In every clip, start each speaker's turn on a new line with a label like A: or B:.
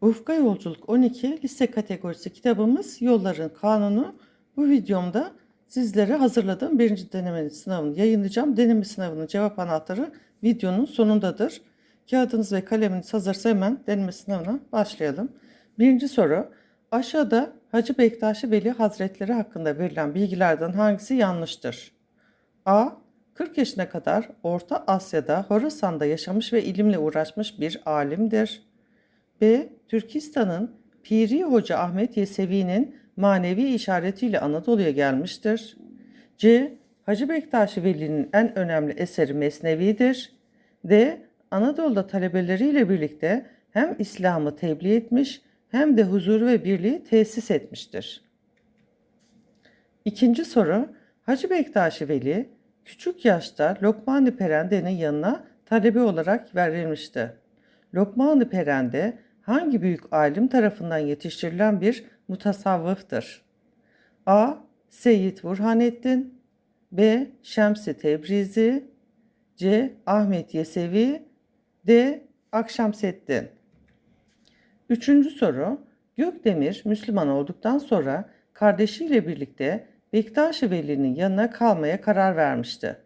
A: Ufka Yolculuk 12 lise kategorisi kitabımız Yolların Kanunu. Bu videomda sizlere hazırladığım birinci deneme sınavını yayınlayacağım. Deneme sınavının cevap anahtarı videonun sonundadır. Kağıdınız ve kaleminiz hazırsa hemen deneme sınavına başlayalım. Birinci soru. Aşağıda Hacı Bektaşi Veli Hazretleri hakkında verilen bilgilerden hangisi yanlıştır? A. 40 yaşına kadar Orta Asya'da Horasan'da yaşamış ve ilimle uğraşmış bir alimdir. B. Türkistan'ın Piri Hoca Ahmet Yesevi'nin manevi işaretiyle Anadolu'ya gelmiştir. C. Hacı Bektaşi Veli'nin en önemli eseri Mesnevi'dir. D. Anadolu'da talebeleriyle birlikte hem İslam'ı tebliğ etmiş hem de huzuru ve birliği tesis etmiştir. İkinci soru. Hacı Bektaşi Veli küçük yaşta Lokman-ı Perende'nin yanına talebe olarak verilmişti. Lokman-ı Perende hangi büyük alim tarafından yetiştirilen bir mutasavvıftır? A. Seyyid Burhanettin B. Şems-i Tebrizi C. Ahmet Yesevi D. Akşamseddin Üçüncü soru. Gökdemir Müslüman olduktan sonra kardeşiyle birlikte Bektaş-ı Veli'nin yanına kalmaya karar vermişti.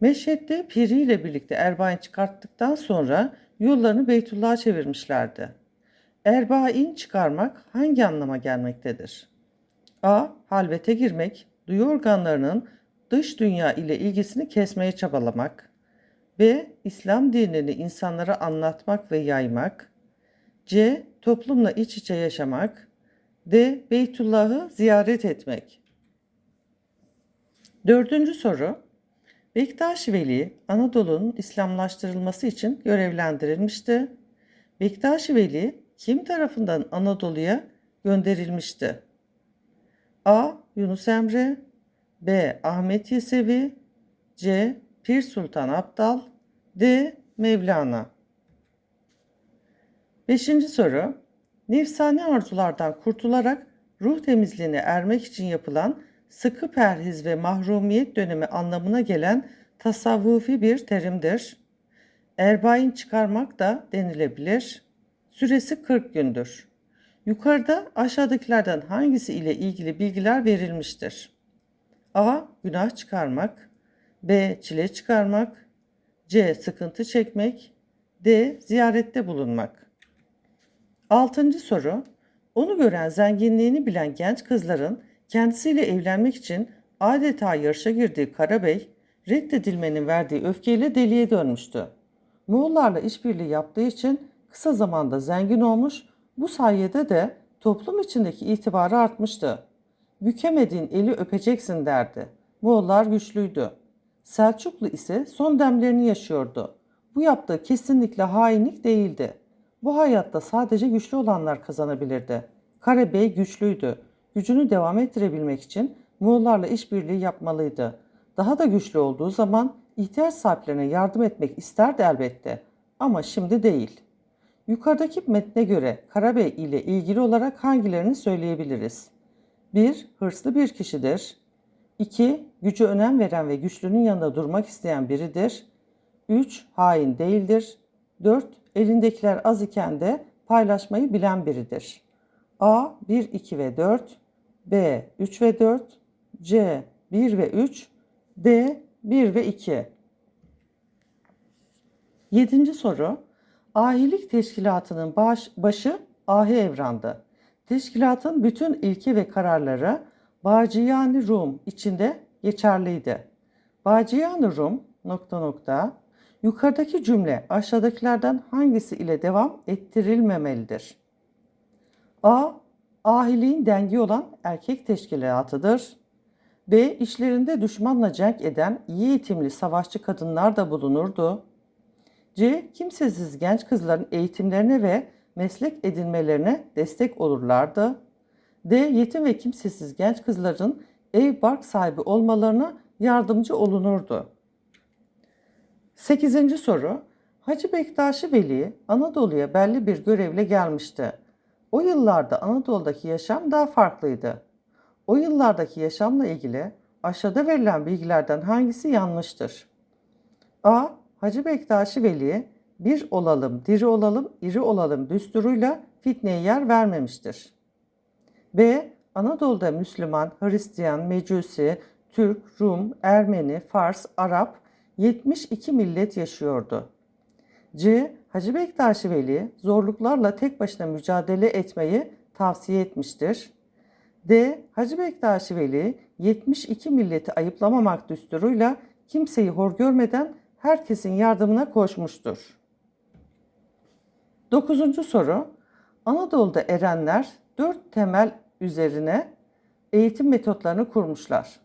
A: Meşhed'de Piri ile birlikte Erbain çıkarttıktan sonra yollarını Beytullah'a çevirmişlerdi. Erbain çıkarmak hangi anlama gelmektedir? A. Halvete girmek, duyu organlarının dış dünya ile ilgisini kesmeye çabalamak. B. İslam dinini insanlara anlatmak ve yaymak. C. Toplumla iç içe yaşamak. D. Beytullah'ı ziyaret etmek. Dördüncü soru. Bektaş Veli Anadolu'nun İslamlaştırılması için görevlendirilmişti. Bektaş Veli kim tarafından Anadolu'ya gönderilmişti? A. Yunus Emre B. Ahmet Yesevi C. Pir Sultan Abdal D. Mevlana Beşinci soru. Nefsani arzulardan kurtularak ruh temizliğine ermek için yapılan sıkı perhiz ve mahrumiyet dönemi anlamına gelen tasavvufi bir terimdir. Erbain çıkarmak da denilebilir. Süresi 40 gündür. Yukarıda aşağıdakilerden hangisi ile ilgili bilgiler verilmiştir? A. Günah çıkarmak B. Çile çıkarmak C. Sıkıntı çekmek D. Ziyarette bulunmak Altıncı soru. Onu gören zenginliğini bilen genç kızların kendisiyle evlenmek için adeta yarışa girdiği Karabey, reddedilmenin verdiği öfkeyle deliye dönmüştü. Moğollarla işbirliği yaptığı için kısa zamanda zengin olmuş, bu sayede de toplum içindeki itibarı artmıştı. Bükemediğin eli öpeceksin derdi. Moğollar güçlüydü. Selçuklu ise son demlerini yaşıyordu. Bu yaptığı kesinlikle hainlik değildi. Bu hayatta sadece güçlü olanlar kazanabilirdi. Karabey güçlüydü. Gücünü devam ettirebilmek için Moğollarla işbirliği yapmalıydı. Daha da güçlü olduğu zaman ihtiyaç sahiplerine yardım etmek isterdi elbette. Ama şimdi değil. Yukarıdaki metne göre Karabey ile ilgili olarak hangilerini söyleyebiliriz? 1. Hırslı bir kişidir. 2. Gücü önem veren ve güçlünün yanında durmak isteyen biridir. 3. Hain değildir. 4. Elindekiler az iken de paylaşmayı bilen biridir. A 1, 2 ve 4, B 3 ve 4, C 1 ve 3, D 1 ve 2. Yedinci soru. Ahilik teşkilatının baş, başı Ahi Evran'dı. Teşkilatın bütün ilke ve kararları Baciyani Rum içinde geçerliydi. Baciyani Rum nokta nokta yukarıdaki cümle aşağıdakilerden hangisi ile devam ettirilmemelidir? A. Ahiliğin dengi olan erkek teşkilatıdır. B. İşlerinde düşmanla cenk eden iyi eğitimli savaşçı kadınlar da bulunurdu. C. Kimsesiz genç kızların eğitimlerine ve meslek edinmelerine destek olurlardı. D. Yetim ve kimsesiz genç kızların ev bark sahibi olmalarına yardımcı olunurdu. 8. soru. Hacı Bektaşi Veli Anadolu'ya belli bir görevle gelmişti. O yıllarda Anadolu'daki yaşam daha farklıydı. O yıllardaki yaşamla ilgili aşağıda verilen bilgilerden hangisi yanlıştır? A. Hacı Bektaşi Veli bir olalım, diri olalım, iri olalım düsturuyla fitneye yer vermemiştir. B. Anadolu'da Müslüman, Hristiyan, Mecusi, Türk, Rum, Ermeni, Fars, Arap 72 millet yaşıyordu. C. Hacı Bektaş Veli zorluklarla tek başına mücadele etmeyi tavsiye etmiştir. D. Hacı Bektaş Veli 72 milleti ayıplamamak düsturuyla kimseyi hor görmeden herkesin yardımına koşmuştur. Dokuzuncu soru. Anadolu'da erenler dört temel üzerine eğitim metotlarını kurmuşlar.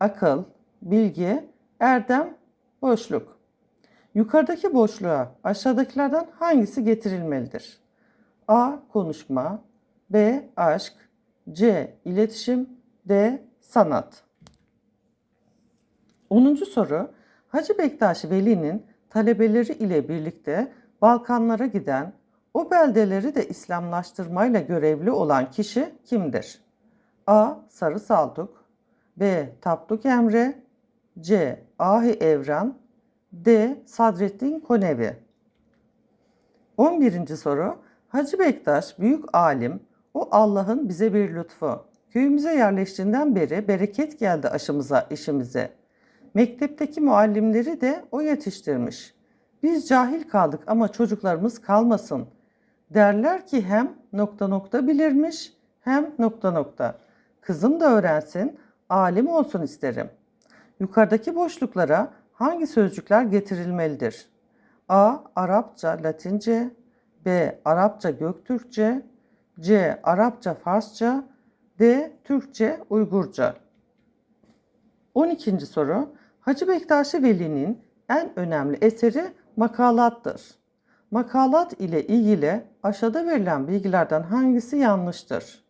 A: Akıl, bilgi, erdem, boşluk. Yukarıdaki boşluğa aşağıdakilerden hangisi getirilmelidir? A. Konuşma B. Aşk C. İletişim D. Sanat 10. soru Hacı Bektaş Veli'nin talebeleri ile birlikte Balkanlara giden, o beldeleri de İslamlaştırmayla görevli olan kişi kimdir? A. Sarı Saltuk B. Tapduk Emre C. Ahi Evran D. Sadrettin Konevi 11. soru Hacı Bektaş büyük alim, o Allah'ın bize bir lütfu. Köyümüze yerleştiğinden beri bereket geldi aşımıza, işimize. Mektepteki muallimleri de o yetiştirmiş. Biz cahil kaldık ama çocuklarımız kalmasın. Derler ki hem nokta nokta bilirmiş hem nokta nokta. Kızım da öğrensin, alim olsun isterim. Yukarıdaki boşluklara hangi sözcükler getirilmelidir? A. Arapça, Latince B. Arapça, Göktürkçe C. Arapça, Farsça D. Türkçe, Uygurca 12. soru Hacı Bektaşi Veli'nin en önemli eseri makalattır. Makalat ile ilgili aşağıda verilen bilgilerden hangisi yanlıştır?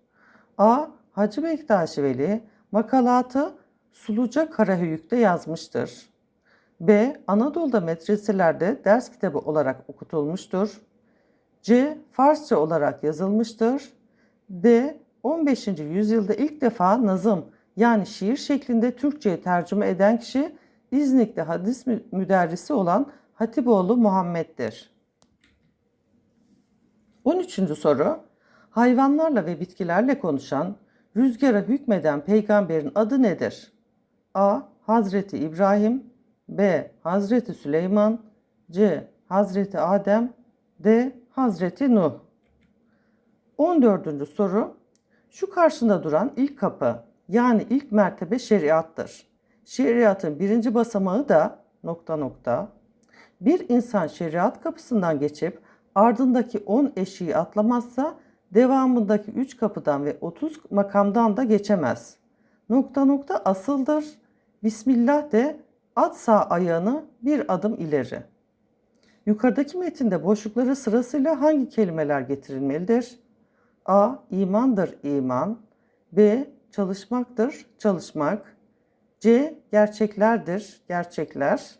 A: A. Hacı Bektaşi Veli makalatı Suluca Karahöyük'te yazmıştır. B. Anadolu'da medreselerde ders kitabı olarak okutulmuştur. C. Farsça olarak yazılmıştır. D. 15. yüzyılda ilk defa nazım yani şiir şeklinde Türkçe'ye tercüme eden kişi İznik'te hadis müderrisi olan Hatipoğlu Muhammed'dir. 13. soru. Hayvanlarla ve bitkilerle konuşan, rüzgara hükmeden peygamberin adı nedir? A. Hazreti İbrahim B. Hazreti Süleyman C. Hazreti Adem D. Hazreti Nuh 14. soru Şu karşında duran ilk kapı yani ilk mertebe şeriattır. Şeriatın birinci basamağı da nokta nokta. Bir insan şeriat kapısından geçip ardındaki 10 eşiği atlamazsa devamındaki 3 kapıdan ve 30 makamdan da geçemez. Nokta nokta asıldır. Bismillah de at sağ ayağını bir adım ileri. Yukarıdaki metinde boşlukları sırasıyla hangi kelimeler getirilmelidir? A. İmandır iman. B. Çalışmaktır çalışmak. C. Gerçeklerdir gerçekler.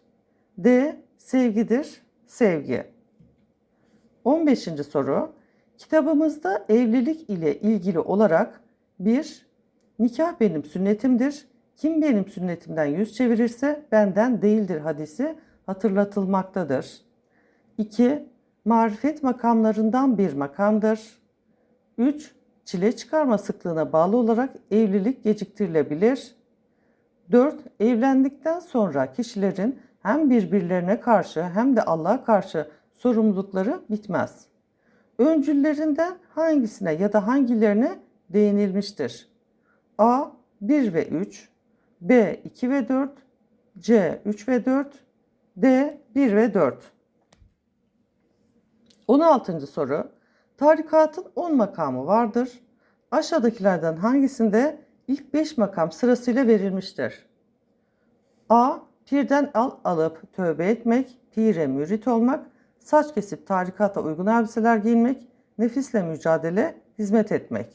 A: D. Sevgidir sevgi. 15. soru. Kitabımızda evlilik ile ilgili olarak 1. Nikah benim sünnetimdir. Kim benim sünnetimden yüz çevirirse benden değildir hadisi hatırlatılmaktadır. 2. Marifet makamlarından bir makamdır. 3. Çile çıkarma sıklığına bağlı olarak evlilik geciktirilebilir. 4. Evlendikten sonra kişilerin hem birbirlerine karşı hem de Allah'a karşı sorumlulukları bitmez. Öncüllerinden hangisine ya da hangilerine değinilmiştir? A. 1 ve 3 B. 2 ve 4 C. 3 ve 4 D. 1 ve 4 16. soru. Tarikatın 10 makamı vardır. Aşağıdakilerden hangisinde ilk 5 makam sırasıyla verilmiştir? A. Pirden al alıp tövbe etmek, pire mürit olmak, saç kesip tarikata uygun elbiseler giyinmek, nefisle mücadele, hizmet etmek.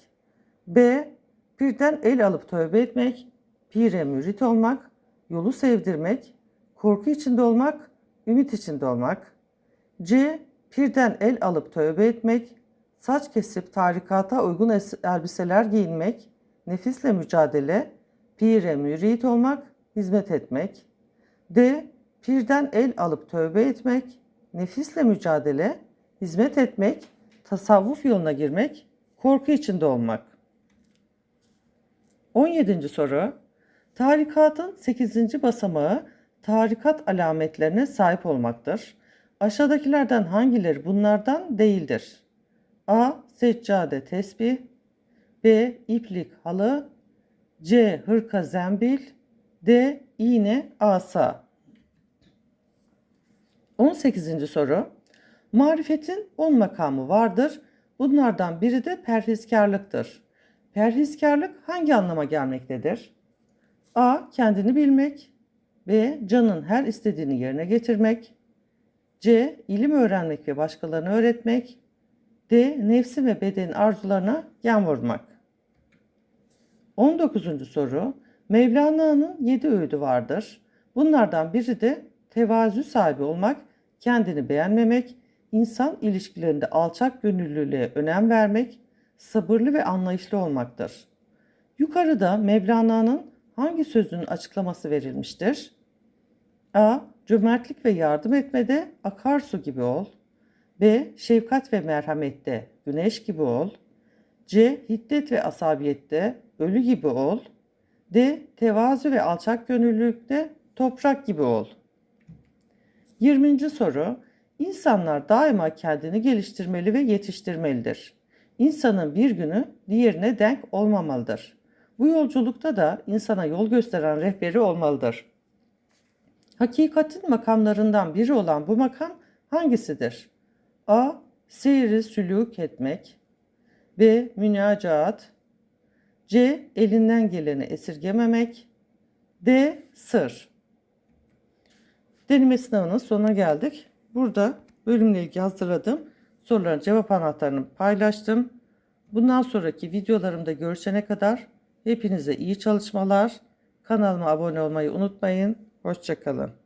A: B. Pirden el alıp tövbe etmek, pire mürit olmak, yolu sevdirmek, korku içinde olmak, ümit içinde olmak. C. Pirden el alıp tövbe etmek, saç kesip tarikata uygun elbiseler giyinmek, nefisle mücadele, pire mürit olmak, hizmet etmek. D. Pirden el alıp tövbe etmek, nefisle mücadele, hizmet etmek, tasavvuf yoluna girmek, korku içinde olmak. 17. soru. Tarikatın 8. basamağı tarikat alametlerine sahip olmaktır. Aşağıdakilerden hangileri bunlardan değildir? A. Seccade tesbih B. İplik halı C. Hırka zembil D. İğne asa 18. soru. Marifetin 10 makamı vardır. Bunlardan biri de perhizkarlıktır. Perhizkarlık hangi anlama gelmektedir? A. Kendini bilmek. B. Canın her istediğini yerine getirmek. C. ilim öğrenmek ve başkalarına öğretmek. D. Nefsin ve bedenin arzularına yan vurmak. 19. soru. Mevlana'nın 7 öğüdü vardır. Bunlardan biri de tevazu sahibi olmak, kendini beğenmemek, insan ilişkilerinde alçak gönüllülüğe önem vermek, sabırlı ve anlayışlı olmaktır. Yukarıda Mevlana'nın hangi sözünün açıklaması verilmiştir? A. Cömertlik ve yardım etmede akarsu gibi ol. B. Şefkat ve merhamette güneş gibi ol. C. Hiddet ve asabiyette ölü gibi ol. D. Tevazu ve alçak gönüllülükte toprak gibi ol. 20. soru. İnsanlar daima kendini geliştirmeli ve yetiştirmelidir. İnsanın bir günü diğerine denk olmamalıdır. Bu yolculukta da insana yol gösteren rehberi olmalıdır. Hakikatin makamlarından biri olan bu makam hangisidir? A. Seyri sülük etmek. B. Münacaat. C. Elinden geleni esirgememek. D. Sır. Deneme sınavının sonuna geldik. Burada bölümle ilgili hazırladığım soruların cevap anahtarını paylaştım. Bundan sonraki videolarımda görüşene kadar hepinize iyi çalışmalar. Kanalıma abone olmayı unutmayın. Hoşçakalın.